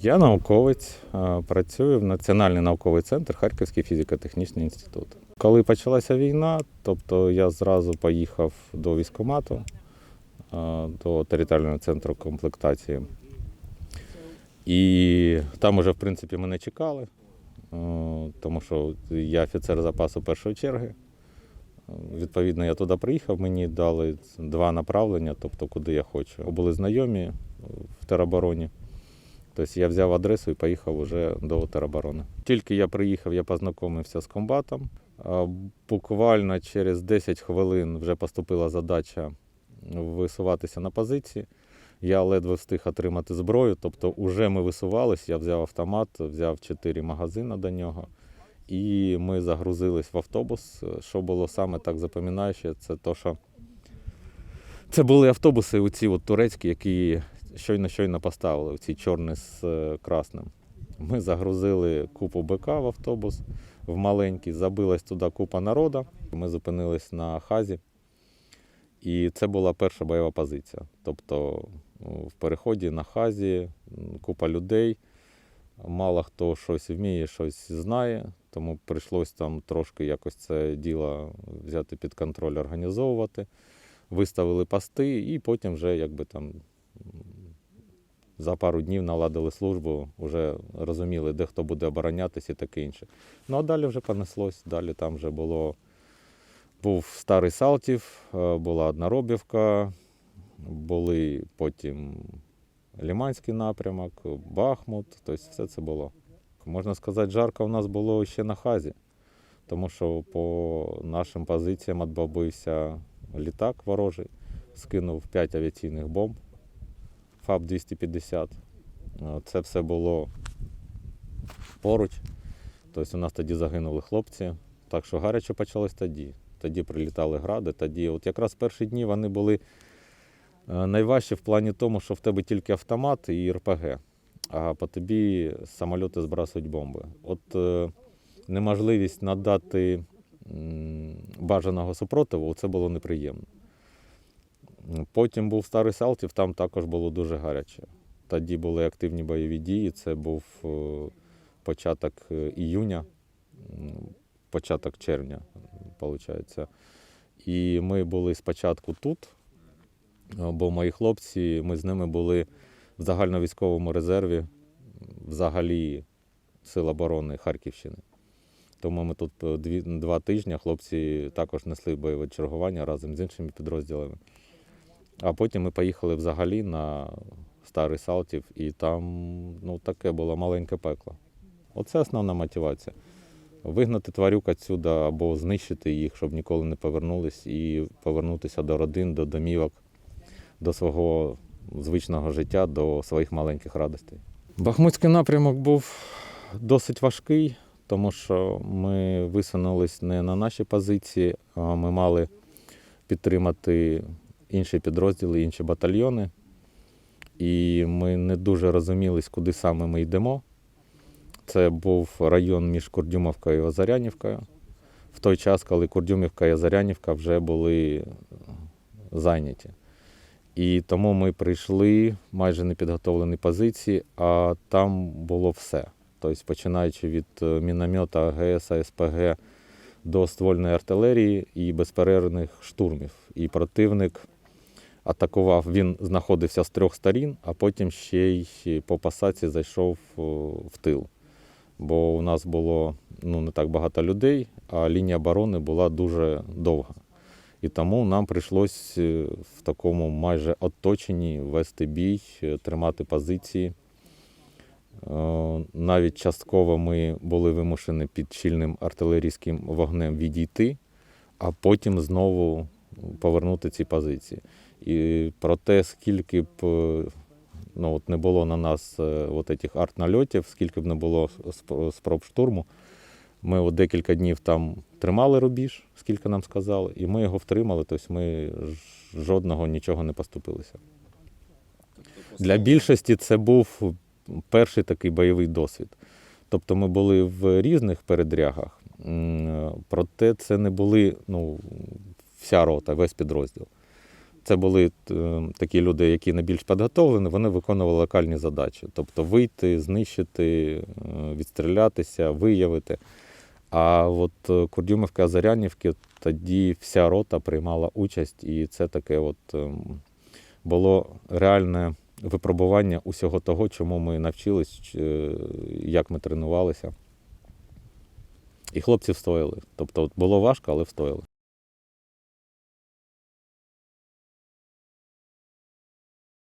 Я науковець, працюю в Національний науковий центр Харківський фізико-технічний інститут. Коли почалася війна, тобто я зразу поїхав до військкомату, е, до територіального центру комплектації. І там уже, в принципі, мене чекали, тому що я офіцер запасу першої черги. Відповідно, я туди приїхав, мені дали два направлення, тобто куди я хочу. Були знайомі в теробороні. Тобто я взяв адресу і поїхав уже до тероборони. Тільки я приїхав, я познайомився з комбатом. Буквально через 10 хвилин вже поступила задача висуватися на позиції. Я ледве встиг отримати зброю, тобто вже ми висувалися, я взяв автомат, взяв 4 магазини до нього. І ми загрузились в автобус. Що було саме так запам'ятаюче, це то, що це були автобуси, оці от турецькі, які щойно щойно поставили, ці чорні з е, красним. Ми загрузили купу БК в автобус в маленький, забилась туди купа народу. Ми зупинились на хазі. І це була перша бойова позиція. Тобто ну, в переході на хазі купа людей. Мало хто щось вміє, щось знає, тому прийшлось там трошки якось це діло взяти під контроль, організовувати. Виставили пости і потім вже якби там за пару днів наладили службу, вже розуміли, де хто буде оборонятися і таке інше. Ну а далі вже понеслось. Далі там вже було був старий Салтів, е, була Одноробівка, були потім Ліманський напрямок, Бахмут, тобто все це було. Можна сказати, жарко у нас було ще на хазі, тому що по нашим позиціям відбавився літак ворожий, скинув 5 авіаційних бомб ФАБ-250. Е, Це все було поруч. Тобто у нас тоді загинули хлопці. Так що гаряче почалось тоді. Тоді прилітали гради. Тоді, от якраз перші дні вони були е, найважчі в плані тому, що в тебе тільки автомат і РПГ, а по тобі самольоти збрасують бомби. От е, неможливість надати бажаного супротиву, це було неприємно. Потім був старий Салтів, там також було дуже гаряче. Тоді були активні бойові дії. Це був е, початок е, іюня, початок червня, виходить. І ми були спочатку тут, е, бо мої хлопці, ми з ними були в загальновійськовому резерві, взагалі Сил оборони Харківщини. Тому ми тут дві, два тижні хлопці також несли бойове чергування разом з іншими підрозділами. А потім ми поїхали взагалі на старий Салтів, і там ну, таке було маленьке пекло. Оце основна мотивація. Вигнати тварюк відсюди або знищити їх, щоб ніколи не повернулись, і повернутися до родин, до домівок, до свого звичного життя, до своїх маленьких радостей. Бахмутський напрямок був досить важкий, тому що ми висунулись не на наші позиції, а ми мали підтримати інші підрозділи, інші батальйони. І ми не дуже розумілись, куди саме ми йдемо. Це був район між Курдюмовкою і Озарянівкою. В той час, коли Курдюмівка і Озарянівка вже були зайняті. І тому ми прийшли майже непідготовлені позиції, а там було все. Тобто, починаючи від е, міномета, АГС, СПГ до ствольної артилерії і безперервних штурмів. І противник атакував, він знаходився з трьох сторін, а потім ще й по пасаці зайшов в тил. Бо у нас було ну, не так багато людей, а лінія оборони була дуже довга. І тому нам прийшлось е, в такому майже оточенні вести бій, е, тримати позиції. Е, Навіть частково ми були вимушені під щільним артилерійським вогнем відійти, а потім знову повернути ці позиції. І про те, скільки б е, ну, от не було на нас е, от этих арт-нальотів, скільки б не було спроб штурму, ми от декілька днів там тримали рубіж, скільки нам сказали, і ми його втримали, тобто ми жодного нічого не поступилися. Для більшості це був перший такий бойовий досвід. Тобто ми були в різних передрягах, проте це не були ну, вся рота, весь підрозділ. це були е, такі люди, які не більш підготовлені, вони виконували локальні задачі. Тобто вийти, знищити, е, відстрілятися, виявити. А от е, Курдюмівка Зарянівки тоді вся рота приймала участь, і це таке от було реальне випробування усього того, чому ми навчились, як ми тренувалися. І хлопці встояли. Тобто було важко, але встояли.